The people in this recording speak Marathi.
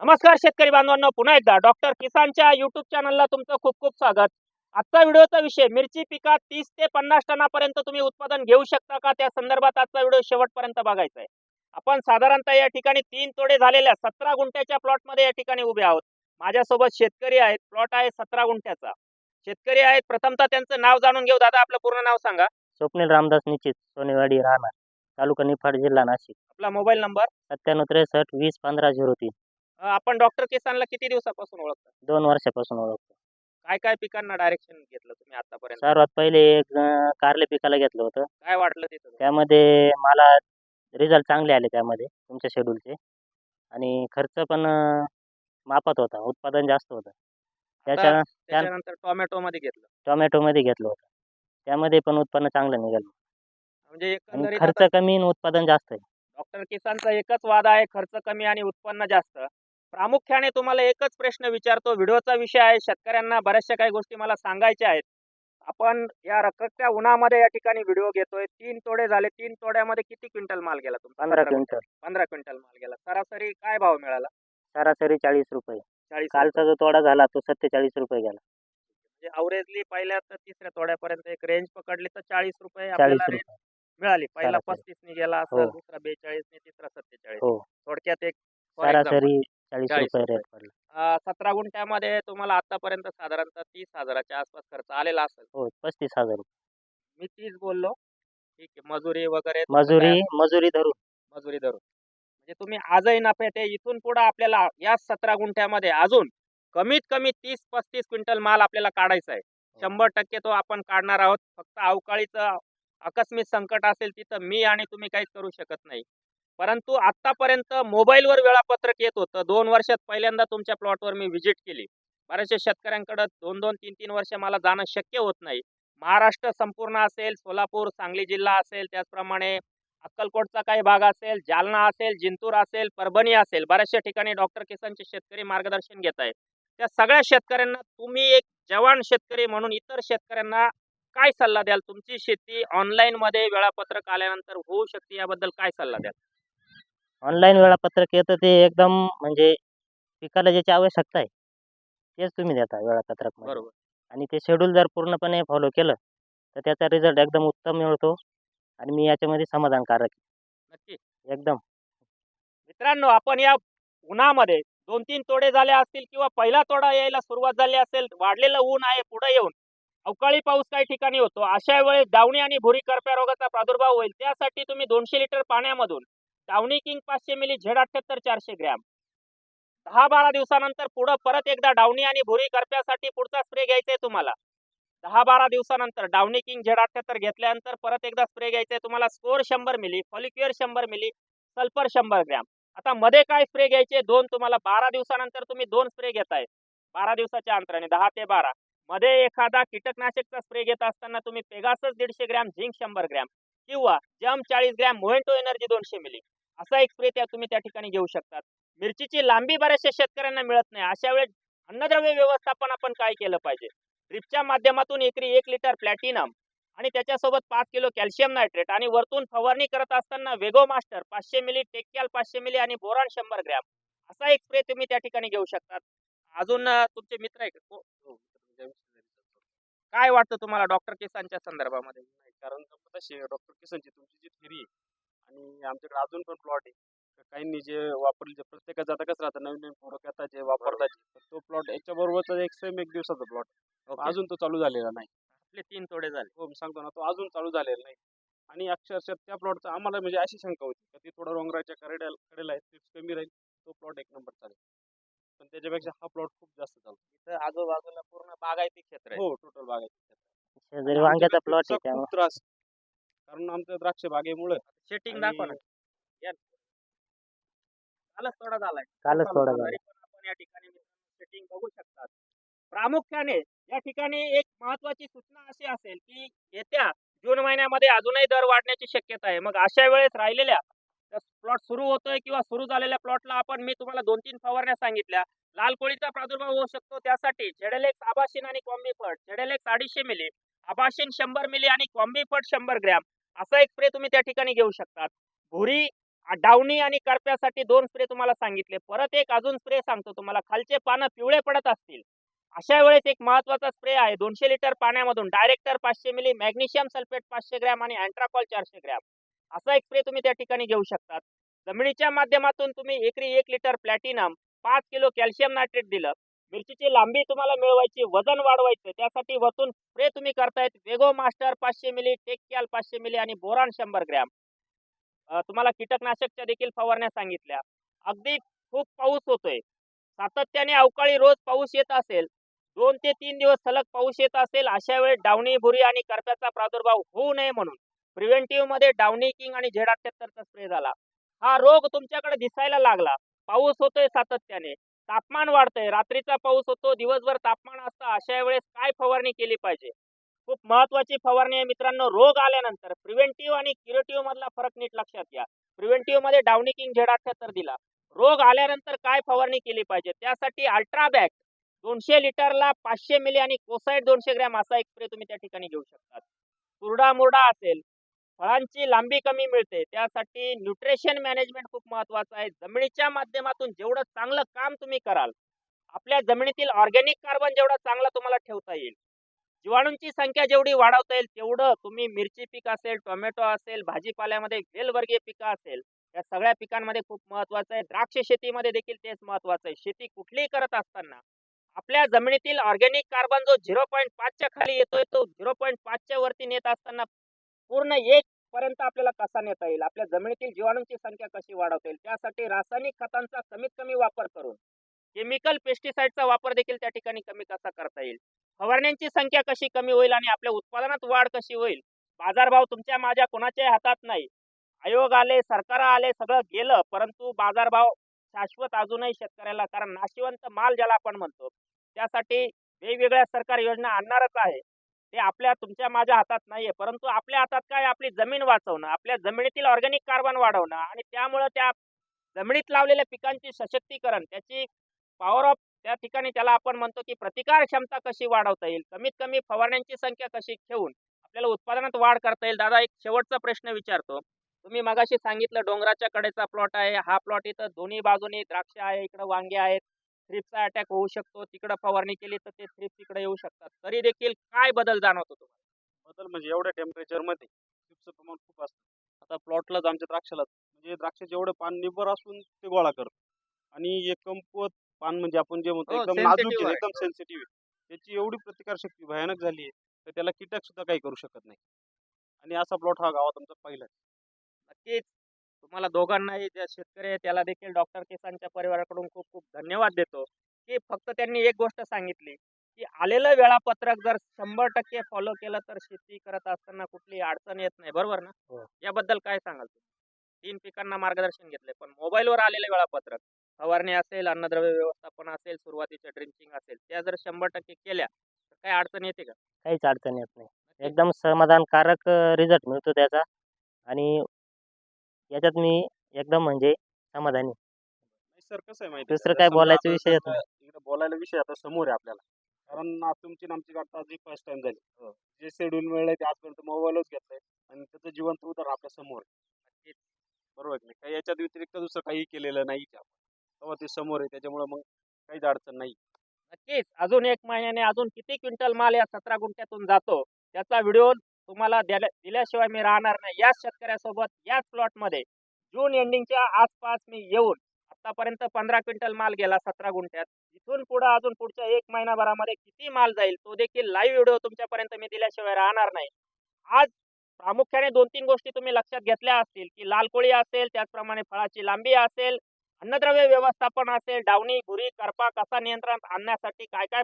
नमस्कार शेतकरी बांधवांनो पुन्हा एकदा डॉक्टर किसानच्या युट्यूब चॅनलला तुमचं खूप खूप स्वागत. आजचा व्हिडिओचा विषय मिरची पिकात तीस ते पन्नास टनापर्यंत तुम्ही उत्पादन घेऊ शकता का? त्या संदर्भात आजचा व्हिडिओ शेवटपर्यंत बघायचा आहे. आपण साधारणतः या ठिकाणी तीन तोडे झालेल्या सतरा गुंठ्याच्या प्लॉटमध्ये या ठिकाणी उभे आहोत. माझ्यासोबत शेतकरी आहेत प्लॉट आहे सतरा गुंठ्याचा. शेतकरी आहेत प्रथमतः त्यांचं नाव जाणून घेऊ. दादा आपलं पूर्ण नाव सांगा. स्वप्नील रामदास निश्चित सोनेवाडी राहणार तालुका निफाड जिल्हा नाशिक. आपला मोबाईल नंबर? सत्त्याण्णव त्रेसष्ट वीस पंधरा झिरो तीन. आपण डॉक्टर किसानला किती दिवसापासून ओळखता? दोन वर्षापासून ओळखतो. काय काय पिकांना डायरेक्शन घेतलं तुम्ही आतापर्यंत? सर्वात पहिले एक अं, कारले पिकाला घेतलं होतं. काय वाटलं तिथं त्यामध्ये मला रिझल्ट चांगले आले त्यामध्ये तुमच्या शेड्यूलचे. आणि खर्च पण अं, मापात होता उत्पादन जास्त होतं. त्याच्या त्याच्यानंतर टोमॅटो मध्ये घेतलं. टोमॅटोमध्ये घेतलं होतं. त्यामध्ये पण उत्पन्न चांगलं निघालं. म्हणजे आणि एकंदरीत खर्च कमी आणि उत्पादन जास्त आहे. डॉक्टर किसानचा एकच वाद आहे खर्च कमी आणि उत्पन्न जास्त. प्रामुख्याने तुम्हाला एकच प्रश्न विचारतो. व्हिडिओचा विषय आहे. शेतकऱ्यांना बऱ्याचशा काही गोष्टी मला सांगायच्या आहेत. आपण या रखरखत्या उन्हामध्ये या ठिकाणी व्हिडिओ घेतोय. तीन तोडे झाले. तीन तोड्यामध्ये किती क्विंटल माल गेला तुमचा? पंधरा क्विंटल. पंधरा क्विंटल माल गेला. सरासरी काय भाव मिळाला? सरासरी चाळीस रुपये. चाळीस कालचा जो तोडा झाला तो सत्तेचाळीस रुपये गेला. म्हणजे अवरेजली पहिल्या तर तिसऱ्या तोड्यापर्यंत एक रेंज पकडली तर चाळीस रुपये आपल्याला रुपये. मिळाली. पहिला सरासरी. पस्तीसनी गेला हो. असेल दुसरा बेचाळीसने तिसरा सत्तेचाळीस. हो. थोडक्यात एक for example. सरासरी चाळीस 40 रुपये रुपये. रेट पडला. अं, सतरा गुंठ्यामध्ये तुम्हाला आतापर्यंत साधारणतः तीस हजाराच्या आसपास खर्च आलेला असेल. हो पस्तीस हजार रुपये. मी तीच बोललो. ठीक आहे मजुरी वगैरे तुमचं मजुरी काय मजुरी धरून. मजुरी धरून. म्हणजे तुम्ही आजही नफ्यात आहे इथून पुढे आपल्याला या सतरा गुंठ्यामध्ये अजून कमीत कमी तीस पस्तीस क्विंटल माल आपल्याला काढायचा आहे. शंभर टक्के तो आपण काढणार आहोत. फक्त अवकाळीचं आकस्मिक संकट असेल तिथं मी आणि तुम्ही काहीच करू शकत नाही. परंतु आतापर्यंत मोबाईलवर वेळापत्रक येत होतं. दोन वर्षात पहिल्यांदा तुमच्या प्लॉटवर मी व्हिजिट केली. बऱ्याचशा शेतकऱ्यांकडे दोन दोन तीन तीन वर्ष मला जाणं शक्य होत नाही. महाराष्ट्र संपूर्ण असेल सोलापूर सांगली जिल्हा असेल त्याचप्रमाणे अक्कलकोटचा काही भाग असेल जालना असेल जिंतूर असेल परभणी असेल बऱ्याचशा ठिकाणी डॉक्टर किसनचे शेतकरी मार्गदर्शन घेत आहे त्या सगळ्या शेतकऱ्यांना तुम्ही एक जवान शेतकरी म्हणून इतर शेतकऱ्यांना काय सल्ला द्याल? तुमची शेती ऑनलाईनमध्ये वेळापत्रक आल्यानंतर होऊ शकते याबद्दल काय सल्ला द्याल? ऑनलाईन वेळापत्रक येतं ते एकदम म्हणजे पिकाला ज्याची आवश्यकता आहे तेच तुम्ही देता वेळापत्रक बरोबर. आणि ते शेड्यूल जर पूर्णपणे फॉलो केलं तर त्याचा रिझल्ट एकदम उत्तम मिळतो आणि मी याच्यामध्ये समाधानकारक नक्की आहे. एकदम. मित्रांनो आपण या उन्हामध्ये दोन तीन तोडे झाले असतील किंवा पहिला तोडा यायला सुरुवात झाली असेल वाढलेलं ऊन आहे पुढे येऊन अवकाळी पाऊस काही ठिकाणी होतो अशा वेळेस डावणी आणि भुरी करप्या रोगाचा प्रादुर्भाव होईल त्यासाठी तुम्ही दोनशे लिटर पाण्यामधून डावणी किंग पाचशे मिली झेड अठ्ठ्याहत्तर चारशे ग्रॅम. दहा बारा दिवसानंतर पुढं परत एकदा डावणी आणि भुरी करप्यासाठी पुढचा स्प्रे घ्यायचा आहे तुम्हाला. दहा बारा दिवसानंतर डावणी किंग झेड अठ्याहत्तर घेतल्यानंतर परत एकदा स्प्रे घ्यायचा आहे तुम्हाला स्कोर शंभर मिली फॉलिक्युअर शंभर मिली सल्फर शंभर ग्रॅम. आता मध्ये काय स्प्रे घ्यायचे? दोन तुम्हाला बारा दिवसानंतर तुम्ही दोन स्प्रे घेताय. बारा दिवसाच्या अंतराने दहा ते बारा. मध्ये एखादा कीटकनाशकचा स्प्रे घेत असताना तुम्ही पेगासच दीडशे ग्रॅम झिंक शंभर ग्रॅम किंवा जम चाळीस ग्रॅम मोहेंटो एनर्जी दोनशे मिली. असा एक स्प्रे त्या तुम्ही त्या ठिकाणी घेऊ शकतात. मिरचीची लांबी बऱ्याचशा शेतकऱ्यांना मिळत नाही. अशा वेळेस अन्नद्रव्य व्यवस्थापन आपण काय केलं पाहिजे? ड्रिपच्या माध्यमातून एकरी एक लिटर प्लॅटिनम आणि त्याच्यासोबत पाच किलो कॅल्शियम नायट्रेट आणि वरतून फवारणी करत असताना वेगो मास्टर पाचशे मिली टेक्याल पाचशे मिली आणि बोरान शंभर ग्रॅम असा एक स्प्रे तुम्ही त्या ठिकाणी घेऊ शकतात. अजून तुमचे मित्र आहे का? हो, हो, काय वाटतं तुम्हाला डॉक्टर किसानच्या संदर्भामध्ये? नाही कारण तशी डॉक्टर केसांची तुमची जी थेरी आहे आणि आमच्याकडे अजून पण प्लॉट आहे. तर काहींनी जे वापरले जे प्रत्येकाचं आता कसं राहतं नवीन नवीन प्रोडक्ट येतात जे वापरतात तर तो प्लॉट याच्या बरोबरचा एक सेम एक दिवसाचा प्लॉट Okay. अजून तो चालू झालेला नाही. आपले तीन तोडे झाले. हो मी सांगतो ना तो अजून चालू झालेला नाही. आणि अक्षरशः त्या प्लॉटचा आम्हाला म्हणजे अशी शंका होती का ती थोडा डोंगराच्या कडेला कडेला आहे टिप्स कमी राहील तो प्लॉट एक नंबर चालेल. पण त्याच्यापेक्षा हा प्लॉट खूप जास्त चालतो. इथं आजूबाजूला पूर्ण बागायती क्षेत्र आहे. हो टोटल शेजारी वांग्याचा प्लॉट आहे त्यामुळे. खूप त्रास कारण आमच्या द्राक्ष बागेमुळे सेटिंग दाखवा ना. कालच थोडा झालाय. कालच थोडा झाला. झाला तरी पण आपण या ठिकाणी सेटिंग बघू शकतात. प्रामुख्याने या ठिकाणी एक महत्वाची सूचना अशी असेल की येत्या जून महिन्यामध्ये अजूनही दर वाढण्याची शक्यता आहे. मग अशा वेळेस राहिलेल्या प्लॉट सुरू होतोय किंवा सुरू झालेल्या प्लॉटला आपण मी तुम्हाला दोन तीन फवारण्या सांगितल्या. लाल कोळीचा प्रादुर्भाव होऊ शकतो. त्यासाठी झेडेलेक्स आबाशिन आणि कॉम्बीफट झेडेलेक्स अडीचशे मिली आबाशिन शंभर मिली आणि कॉम्बीफट शंभर ग्रॅम असा एक स्प्रे तुम्ही त्या ठिकाणी घेऊ शकतात. भुरी डावणी आणि करप्यासाठी दोन स्प्रे तुम्हाला सांगितले. परत एक अजून स्प्रे सांगतो तुम्हाला. खालचे पानं पिवळे पडत असतील. अशा वेळेस एक महत्त्वाचा स्प्रे आहे. दोनशे लिटर पाण्यामधून डायरेक्टर पाचशे मिली मॅग्नेशियम सल्फेट पाचशे ग्रॅम आणि अँट्राकॉल चारशे ग्रॅम. असा एक स्प्रे तुम्ही त्या ठिकाणी घेऊ शकतात. जमिनीच्या माध्यमातून तुम्ही एकरी एक लिटर प्लॅटिनम पाच किलो कॅल्शियम नायट्रेट दिलं. मिरचीची लांबी तुम्हाला मिळवायची वजन वाढवायचं त्यासाठी वतून स्प्रे तुम्ही करतायत. वेगो मास्टर पाचशे मिली टेक्याल पाचशे मिली आणि बोरान शंभर ग्रॅम. तुम्हाला कीटकनाशकच्या देखील फवारण्या सांगितल्या. अगदी खूप पाऊस होतोय. सातत्याने अवकाळी रोज पाऊस येत असेल दोन ते तीन दिवस सलग पाऊस येत असेल अशा वेळेस डावणी भुरी आणि करप्याचा प्रादुर्भाव होऊ नये म्हणून प्रिव्हेंटिव्हमध्ये डावणी किंग आणि झेड अठ्याहत्तरचा स्प्रे झाला. हा रोग तुमच्याकडे दिसायला लागला. पाऊस होतोय सातत्याने. तापमान वाढतंय. रात्रीचा पाऊस होतो दिवसभर तापमान असतं. अशा वेळेस काय फवारणी केली पाहिजे? खूप महत्वाची फवारणी आहे मित्रांनो रोग आल्यानंतर. प्रिव्हेंटिव्ह आणि क्युरेटिव्ह मधला फरक नीट लक्षात घ्या. प्रिव्हेंटिव्हमध्ये डावणी किंग झेड अठ्याहत्तर दिला. रोग आल्यानंतर काय फवारणी केली पाहिजे? त्यासाठी अल्ट्राबॅक दोनशे लिटरला पाचशे मिली आणि कोसाईड दोनशे ग्रॅम असा एक स्प्रे तुम्ही त्या ठिकाणी घेऊ शकतात. कुरडा मुरडा असेल फळांची लांबी कमी मिळते. त्यासाठी न्यूट्रिशन मॅनेजमेंट खूप महत्वाचं आहे. जमिनीच्या माध्यमातून जेवढं चांगलं काम तुम्ही कराल आपल्या जमिनीतील ऑर्गॅनिक कार्बन जेवढा चांगला तुम्हाला ठेवता येईल जीवाणूंची संख्या जेवढी वाढवता येईल तेवढं तुम्ही मिरची पीक असेल टोमॅटो असेल भाजीपाल्यामध्ये वेलवर्गीय पिकं असेल या सगळ्या पिकांमध्ये खूप महत्वाचं आहे. द्राक्ष शेतीमध्ये देखील तेच महत्वाचं आहे. शेती कुठलीही करत असताना आपल्या जमिनीतील ऑर्गॅनिक कार्बन जो झिरो पॉईंट पाचच्या खाली येतोय तो झिरो पॉईंट पाचच्या वरती नेत असताना पूर्ण एक पर्यंत आपल्याला कसा नेता येईल? आपल्या जमिनीतील जीवाणूंची संख्या कशी वाढवता येईल त्यासाठी रासायनिक खतांचा कमीत कमी वापर करून केमिकल पेस्टिसाइडचा वापर देखील त्या ठिकाणी कमी कसा करता येईल? फवारण्यांची संख्या कशी कमी होईल आणि आपल्या उत्पादनात वाढ कशी होईल? बाजारभाव तुमच्या माझ्या कोणाच्याही हातात नाही. आयोग आले सरकार आले सगळं गेलं परंतु बाजारभाव शाश्वत अजूनही शेतकऱ्याला कारण नाशिवंत माल ज्याला आपण म्हणतो त्यासाठी वेगवेगळ्या सरकार योजना आणणारच आहे. ते आपल्या तुमच्या माझ्या हातात नाहीये. परंतु आपल्या हातात काय आपली जमीन वाचवणं आपल्या जमिनीतील ऑर्गॅनिक कार्बन वाढवणं आणि त्यामुळं त्या जमिनीत लावलेल्या पिकांची सशक्तीकरण त्याची पॉवर ऑफ त्या ठिकाणी त्याला आपण म्हणतो की प्रतिकार क्षमता कशी वाढवता येईल? कमीत कमी फवारण्यांची संख्या कशी ठेवून आपल्याला उत्पादनात वाढ करता येईल? दादा एक शेवटचा प्रश्न विचारतो. तुम्ही मगाशी सांगितलं डोंगराच्या कडेचा प्लॉट आहे. हा प्लॉट इथं दोन्ही बाजूनी द्राक्ष आहे इकडं वांगे आहेत. थ्रिपचा अटॅक होऊ शकतो तिकडं फवारणी केली तर ते थ्रिप तिकडे येऊ शकतात. तरी देखील काय बदल जाणवतो तुम्हाला? बदल म्हणजे एवढ्या टेम्परेचरमध्ये चिप्सचं प्रमाण खूप असतं. आता प्लॉटलाच आमच्या द्राक्षाला म्हणजे द्राक्षाचे एवढं पान निब्बर असून ते गोळा करतो आणि एक कमकुवत पान म्हणजे आपण जे म्हणतो हो, एकदम नाजूक. एकदम सेन्सिटिव्ह त्याची एवढी प्रतिकारशक्ती भयानक झाली आहे तर त्याला कीटक सुद्धा काही करू शकत नाही. आणि असा प्लॉट हा गावात आमचा पहिला. नक्कीच. तुम्हाला दोघांनाही ज्या शेतकरी आहे त्याला देखील डॉक्टर किसानच्या परिवाराकडून खूप खूप धन्यवाद देतो. की फक्त त्यांनी एक गोष्ट सांगितली की आलेलं वेळापत्रक जर शंभर टक्के फॉलो केलं तर शेती करत असताना कुठली अडचण येत नाही बरोबर ना? हो. याबद्दल काय सांगाल तुम्ही? तीन पिकांना मार्गदर्शन घेतले पण मोबाईलवर आलेलं वेळापत्रक फवारणी असेल अन्नद्रव्य व्यवस्थापन असेल सुरुवातीच्या ड्रिंचिंग असेल त्या जर शंभर टक्के केल्या तर काय अडचण येते का? काहीच अडचण येत नाही. एकदम समाधानकारक रिझल्ट मिळतो त्याचा. आणि याच्यात मी एकदम म्हणजे समाधानी नाही सर कसं आहे माहिती दुसरं काय बोलायचा विषय येत इकडे बोलायला विषय आता समोर आहे आपल्याला. कारण आ- तुमची आणि आमची गाठ आज फर्स्ट टाइम झाली. हो. जे शेड्यूल मिळलंय ते आजपर्यंत मोबाईलच घेतलंय आणि त्याचं जिवंत उदाहरण आपल्यासमोर आहे. बरोबर की नाही? काही याच्यात व्यतिरिक्त दुसरं काही केलेलं नाही आपण तेव्हा ते समोर आहे त्याच्यामुळे मग काहीच अडचण नाही. नक्कीच. अजून एक महिन्याने अजून किती क्विंटल माल या सतरा गुंठ्यातून जातो? त्याचा व्हिडिओ तुम्हाला दिल्याशिवाय मी राहणार नाही. याच शेतकऱ्यासोबत याच प्लॉटमध्ये जून एंडिंगच्या आसपास मी येऊन आतापर्यंत पंधरा क्विंटल माल गेला सतरा गुंठ्यात. इथून पुढे अजून पुढच्या एक महिनाभरामध्ये किती माल जाईल तो देखील लाईव्ह व्हिडिओ तुमच्यापर्यंत मी दिल्याशिवाय राहणार नाही. आज प्रामुख्याने दोन तीन गोष्टी तुम्ही लक्षात घेतल्या असतील की लाल कोळी असेल त्याचप्रमाणे फळाची लांबी असेल अन्नद्रव्य व्यवस्थापन असेल डावणी भुरी करपा कसा नियंत्रणात आणण्यासाठी काय काय